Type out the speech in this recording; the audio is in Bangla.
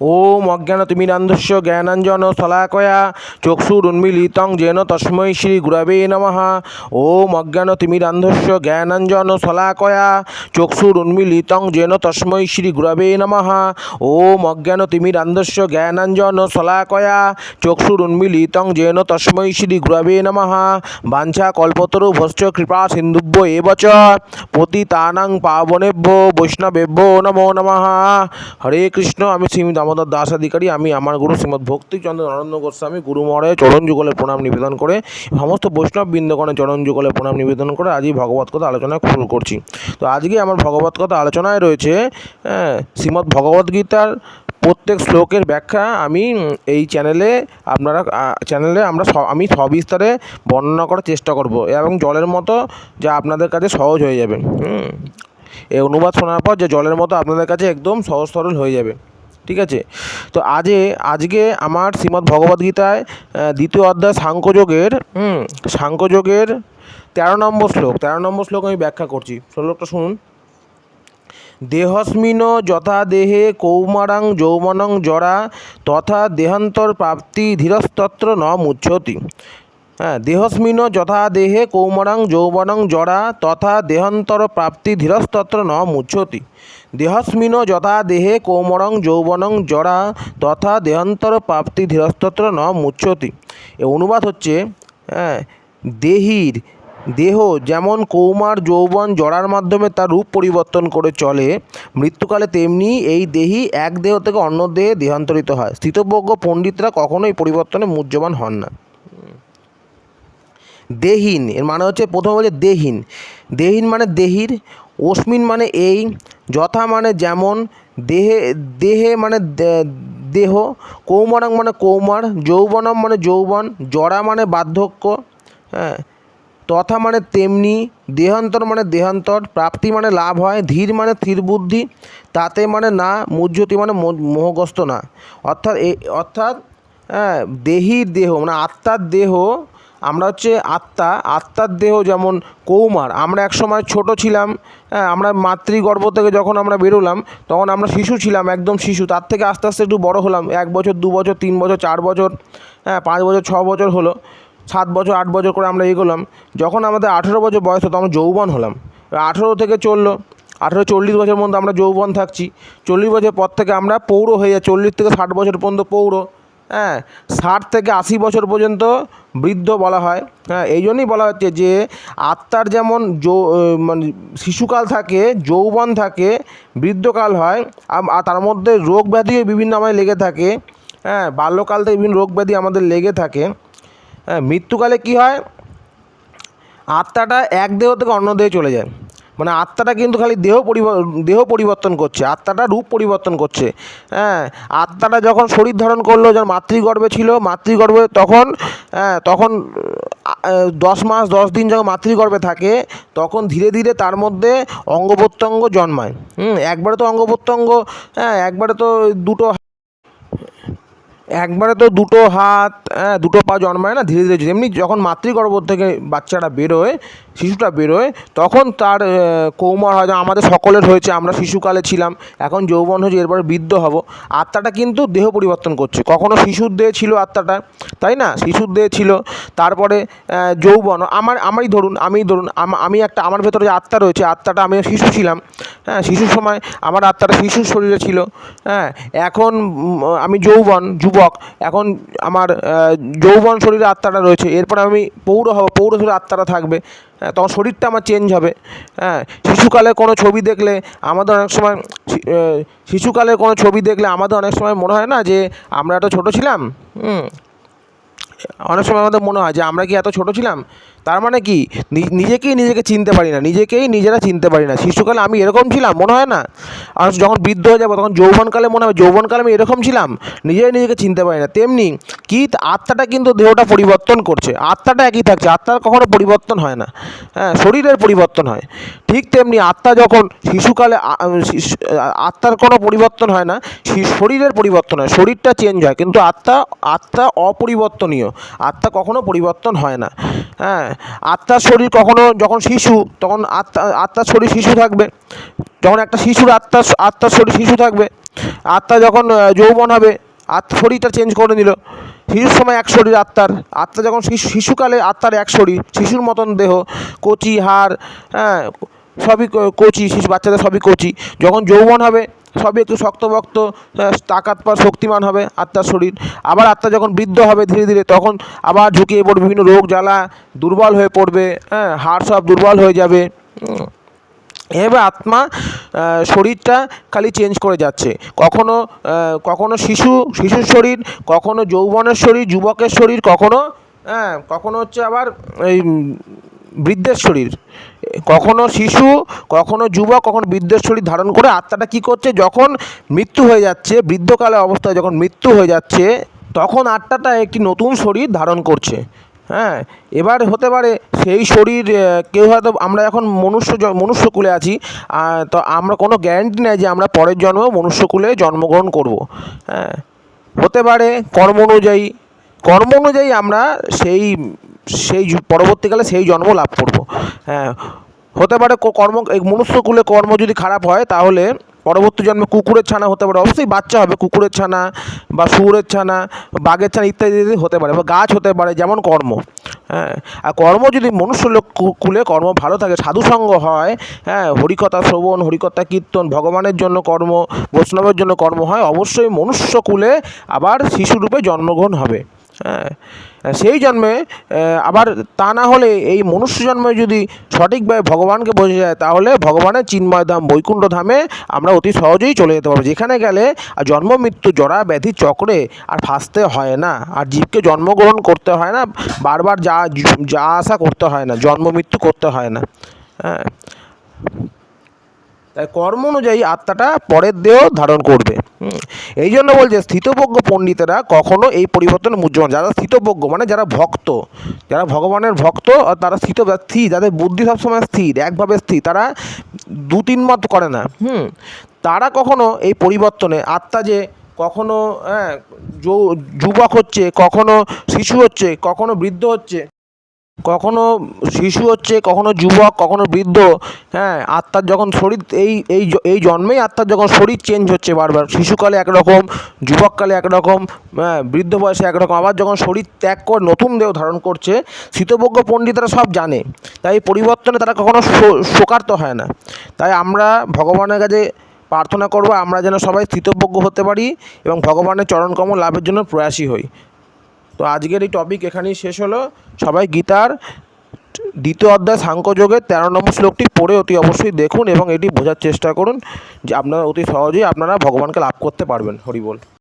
ওম অজ্ঞানতিমিরান্ধস্য জ্ঞানাঞ্জন শলাকয়া চক্ষুরুন্মিলিতং যেন তস্মৈ শ্রী গুরবে নমঃ। ওম অজ্ঞানতিমিরান্ধস্য জ্ঞানাঞ্জন শলাকয়া চক্ষুরুন্মিলিতং যেন তস্মৈ শ্রী গুরবে নমঃ। ওম অজ্ঞানতিমিরান্ধস্য জ্ঞানাঞ্জন শলাকয়া চক্ষুরুন্মিলিতং যেন তস্মৈ শ্রী গুরবে নমঃ। বাঞ্ছা কল্পতরু ভশ্চ কৃপা সিন্ধুব্য এবচ, পতিতানাং পাবনেভ্য বৈষ্ণবেভ্য নমো নমঃ। হরে কৃষ্ণ, আমি শ্রীদাম দামোদর দাস অধিকারী আমি আমার গুরু শ্রীমদ ভক্তিচন্দ্র নরেন্দ্র গোস্বামী গুরু মহারাজ চরণ যুগলে প্রণাম নিবেদন করে সমস্ত বৈষ্ণব বৃন্দগণে চরণ যুগলে প্রণাম নিবেদন করে আজই ভগবত কথা আলোচনা শুরু করছি। তো আজকে আমার ভগবত কথা আলোচনায় রয়েছে হ্যাঁ, শ্রীমদ্ ভগবদ্গীতার প্রত্যেক শ্লোকের ব্যাখ্যা আমি এই চ্যানেলে আপনারা চ্যানেলে আমরা আমি সবিস্তারে বর্ণনা করার চেষ্টা করব এবং জলের মতো যা আপনাদের কাছে সহজ হয়ে যাবে এই অনুবাদ শোনার পর যে জলের মতো আপনাদের কাছে একদম সহজ সরল হয়ে যাবে। ঠিক আছে? তো আজে, আজকে আমার শ্রীমদ্ ভগবদ্গীতায় দ্বিতীয় অধ্যায় সাংখ্যযোগের, হুম, সাংখ্যযোগের তেরো নম্বর শ্লোক, তেরো নম্বর শ্লোক আমি ব্যাখ্যা করছি। শ্লোকটা শুনুন। দেহস্মিন যথা দেহে কৌমারাং যৌবনং জরা তথা দেহান্তর প্রাপ্তি ধীরস্তত্র ন মুচ্ছতি। হ্যাঁ দেহস্মিন যথা দেহে কৌমারাং যৌবনং জরা তথা দেহান্তর প্রাপ্তি ধীরস্তত্র ন মুচ্ছতি। দেহস্মিন যথা দেহে কৌমরং যৌবনং জরা তথা দেহান্তর প্রাপ্তি ধীরস্তত্র ন মুচ্ছতি। অনুবাদ হচ্ছে হ্যাঁ দেহির, দেহ যেমন কৌমার যৌবন জড়ার মাধ্যমে তার রূপ পরিবর্তন করে চলে, মৃত্যুকালে তেমনি এই দেহি এক দেহ থেকে অন্য দেহে দেহান্তরিত হয়। স্থিতজ্ঞ পণ্ডিতরা কখনোই পরিবর্তনে মূর্যবান হন না। দেহীন, এর মানে হচ্ছে প্রথমে বলছে দেহীন। দেহীন মানে দেহির অস্মিন মানে এই, যথা মানে যেমন, দেহে দেহে মানে দেহ, কৌমারাং মানে কৌমার, যৌবনম মানে যৌবন জরা মানে বার্ধক্য হ্যাঁ তথা মানে তেমনি, দেহান্তর মানে দেহান্তর, প্রাপ্তি মানে লাভ হয়, ধীর মানে স্থির বুদ্ধি তাতে মানে না, মুজ্জতি মানে মোহগ্রস্ত না। অর্থাৎ অর্থাৎ হ্যাঁ দেহির দেহ মানে আত্মার দেহ আমরা হচ্ছে আত্মা, আত্মার দেহ যেমন কৌমার, আমরা একসময় ছোট ছিলাম হ্যাঁ আমরা মাতৃগর্ভ থেকে যখন আমরা বেরোলাম, তখন আমরা শিশু ছিলাম, একদম শিশু, তার থেকে আস্তে আস্তে একটু বড় হলাম, এক বছর, দু বছর, তিন বছর, চার বছর হ্যাঁ পাঁচ বছর, ছ বছর হলো, সাত বছর, আট বছর করে আমরা এগোলাম, যখন আমাদের আঠেরো বছর বয়স হতো, আমরা যৌবন হলাম আঠেরো থেকে চলল, আঠেরো, চল্লিশ বছর মধ্যে আমরা যৌবন থাকছি, চল্লিশ বছর পর থেকে আমরা পৌর হয়ে, চল্লিশ থেকে ষাট বছর পর্যন্ত পৌর হ্যাঁ ষাট থেকে আশি বছর পর্যন্ত বৃদ্ধ বলা হয়। হ্যাঁ এই জন্যই বলা হচ্ছে যে, আত্মার যেমন যৌ মানে শিশুকাল থাকে, যৌবন থাকে, বৃদ্ধকাল হয় আর তার মধ্যে রোগ ব্যাধিও বিভিন্ন আমায় লেগে থাকে। হ্যাঁ বাল্যকাল থেকে বিভিন্ন রোগ ব্যাধি আমাদের লেগে থাকে। হ্যাঁ মৃত্যুকালে কী হয়? আত্মাটা এক দেহ থেকে অন্য দেহে চলে যায়। মানে আত্মাটা কিন্তু খালি দেহ দেহ পরিবর্তন করছে, আত্মাটা রূপ পরিবর্তন করছে। হ্যাঁ আত্মাটা যখন শরীর ধারণ করল, যখন মাতৃগর্ভে ছিল, মাতৃগর্ভে তখন হ্যাঁ তখন দশ মাস, দশ দিন যখন মাতৃগর্ভে থাকে, তখন ধীরে ধীরে তার মধ্যে অঙ্গ প্রত্যঙ্গ জন্মায়। হুম, একবারে তো অঙ্গ প্রত্যঙ্গ হ্যাঁ একবারে তো দুটো একবারে তো দুটো হাত হ্যাঁ দুটো পা জন্মায় না ধীরে ধীরে যেমনি যখন মাতৃগর্ভ থেকে বাচ্চাটা বেরোয় শিশুটা বেরোয়, তখন তার কৌমার হয় আমাদের সকলের হয়েছে, আমরা শিশুকালে ছিলাম, এখন যৌবন হয়েছে, এরপরে বৃদ্ধ হব। আত্মাটা কিন্তু দেহ পরিবর্তন করছে। কখনো শিশুর দেহে ছিল আত্মাটা, তাই না? শিশুর দেহে ছিল। তারপরে যৌবন, আমার, আমারই ধরুন আমি ধরুন, আমি একটা, আমার ভেতরে যে আত্মা রয়েছে, আত্মাটা আমি শিশু ছিলাম। হ্যাঁ শিশুর সময় আমার আত্মাটা শিশুর শরীরে ছিল। হ্যাঁ এখন আমি যৌবন, যুবক, এখন আমার যৌবন শরীরে আত্মাটা রয়েছে, এরপর আমি পৌর হব পৌর শরীরে আত্মাটা থাকবে। হ্যাঁ তখন শরীরটা আমার চেঞ্জ হবে। হ্যাঁ শিশুকালে কোনো ছবি দেখলে আমাদের অনেক সময় শিশুকালে কোনো ছবি দেখলে আমাদের অনেক সময় মনে হয় না যে আমরা এত ছোটো ছিলাম? হুম। অনেক সময় আমাদের মনে হয় যে আমরা কি এত ছোটো ছিলাম? তার মানে কি? নিজেকেই নিজেকে চিনতে পারি না, নিজেকেই নিজেরা চিনতে পারি না। শিশুকালে আমি এরকম ছিলাম, মনে হয় না? আর যখন বৃদ্ধ হয়ে যাব, তখন যৌবনকালে মনে হবে, যৌবনকালে আমি এরকম ছিলাম? নিজেই নিজেকে চিনতে পারি না। তেমনি কি, আত্মাটা কিন্তু দেহটা পরিবর্তন করছে। আত্মাটা একই থাকছে, আত্মার কখনো পরিবর্তন হয় না। হ্যাঁ শরীরের পরিবর্তন হয়। ঠিক তেমনি আত্মা যখন শিশুকালে আত্মার কোনো পরিবর্তন হয় না শরীরের পরিবর্তন হয়, শরীরটা চেঞ্জ হয়। কিন্তু আত্মা আত্মা অপরিবর্তনীয়। আত্মা কখনো পরিবর্তন হয় না। হ্যাঁ আত্মার শরীর কখনো যখন শিশু, তখন আত্মা, আত্মার শরীর শিশু থাকবে। যখন একটা শিশুর আত্মার আত্মার শরীর শিশু থাকবে, আত্মা যখন যৌবন হবে, আত্ম শরীরটা চেঞ্জ করে নিল। শিশুর সময় এক শরীর আত্মার। আত্মা যখন শিশু, শিশুকালে আত্মার এক শরীর, শিশুর মতন দেহ, কচি, হাড় হ্যাঁ সবই কচি, শিশু, বাচ্চাদের সবই কচি। যখন যৌবন হবে সবই একটু শক্তভক্ত আহ, তাকাতপর শক্তিমান হবে আত্মার শরীর। আবার আত্মা যখন বৃদ্ধ হবে ধীরে ধীরে তখন আবার ঝুঁকিয়ে পড়বে বিভিন্ন রোগ জ্বালা দুর্বল হয়ে পড়বে হ্যাঁ হাড় সব দুর্বল হয়ে যাবে। এভাবে আত্মা শরীরটা খালি চেঞ্জ করে যাচ্ছে। কখনো কখনো শিশু শিশুর শরীর কখনো যৌবনের শরীর যুবকের শরীর কখনো হ্যাঁ কখনো হচ্ছে আবার এই বৃদ্ধের শরীর। কখনো শিশু, কখনো যুবক, কখনো বৃদ্ধের শরীর ধারণ করে আত্মাটা কী করছে? যখন মৃত্যু হয়ে যাচ্ছে বৃদ্ধকালে অবস্থায় যখন মৃত্যু হয়ে যাচ্ছে, তখন আত্মাটা একটি নতুন শরীর ধারণ করছে। হ্যাঁ এবার হতে পারে সেই শরীর কেউ হয়তো আমরা এখন মনুষ্য মনুষ্যকুলে আছি তো আমরা কোনো গ্যারান্টি নেই যে আমরা পরের জন্মেও মনুষ্যকুলে জন্মগ্রহণ করব। হ্যাঁ হতে পারে কর্ম অনুযায়ী কর্ম অনুযায়ী আমরা সেই সেই পরবর্তীকালে সেই জন্ম লাভ করব। হ্যাঁ হতে পারে কর্ম মনুষ্যকুলে কর্ম যদি খারাপ হয়, তাহলে পরবর্তী জন্মে কুকুরের ছানা হতে পারে। অবশ্যই বাচ্চা হবে, কুকুরের ছানা বা শুয়োরের ছানা, বাঘের ছানা ইত্যাদি হতে পারে বা গাছ হতে পারে, যেমন কর্ম। হ্যাঁ আর কর্ম যদি মনুষ্য লোক কুলে কর্ম ভালো থাকে, সাধুসঙ্গ হয় হ্যাঁ হরিকথা শ্রবণ, হরিকথা কীর্তন, ভগবানের জন্য কর্ম, বৈষ্ণবের জন্য কর্ম হয়, অবশ্যই মনুষ্য কুলে আবার শিশুরূপে জন্মগ্রহণ হবে। হ্যাঁ। সেই জন্মে আবার তা না হলে এই মনুষ্য জন্মে যদি সঠিকভাবে ভগবানকে বোঝা যায়, তাহলে ভগবানের চিন্ময় ধাম বৈকুণ্ঠ ধামে আমরা অতি সহজেই চলে যেতে পারব। যেখানে গেলে আর জন্ম, মৃত্যু, জরা, ব্যাধি, চক্রে আর ফাঁসতে হয় না। আর জীবকে জন্মগ্রহণ করতে হয় না, বারবার যা যা আশা করতে হয় না, জন্ম, মৃত্যু করতে হয় না। হ্যাঁ। তাই কর্ম অনুযায়ী আত্মাটা পরের দেহ ধারণ করবে। এই জন্য বলছে স্থিতজ্ঞ পণ্ডিতেরা কখনো এই পরিবর্তনে মুহ্যমান যারা স্থিতজ্ঞ মানে যারা ভক্ত, যারা ভগবানের ভক্ত তারা স্থিত স্থির, যাদের বুদ্ধি সবসময় স্থির, একভাবে স্থির, তারা দু তিন মত করে না। হুম। তারা কখনো এই পরিবর্তনে আত্মা যে কখনো হ্যাঁ যুবক হচ্ছে, কখনো শিশু হচ্ছে, কখনো বৃদ্ধ হচ্ছে কখনো শিশু হচ্ছে, কখনো যুবক, কখনো বৃদ্ধ হ্যাঁ আত্মার যখন শরীর এই এই এই জন্মেই আত্মার যখন শরীর চেঞ্জ হচ্ছে বারবার। শিশুকালে একরকম, যুবককালে একরকম হ্যাঁ বৃদ্ধ বয়সে একরকম, আবার যখন শরীর ত্যাগ করে নতুন দেহ ধারণ করছে শীতবজ্ঞ পণ্ডিতরা সব জানে। তাই এই পরিবর্তনে তারা কখনো শোকার্ত হয় না। তাই আমরা ভগবানের কাছে প্রার্থনা করব, আমরা যেন সবাই স্থিতবজ্ঞ হতে পারি এবং ভগবানের চরণকর্ম লাভের জন্য প্রয়াসী হই। তো আজকের এই টপিক এখানেই শেষ হলো। সবাই গীতার দ্বিতীয় অধ্যায় সাংখ্যযোগের তেরো নম্বর শ্লোকটি পড়ে অতি অবশ্যই দেখুন এবং এটি বোঝার চেষ্টা করুন যে আপনারা অতি সহজেই আপনারা ভগবানকে লাভ করতে পারবেন। হরি বল।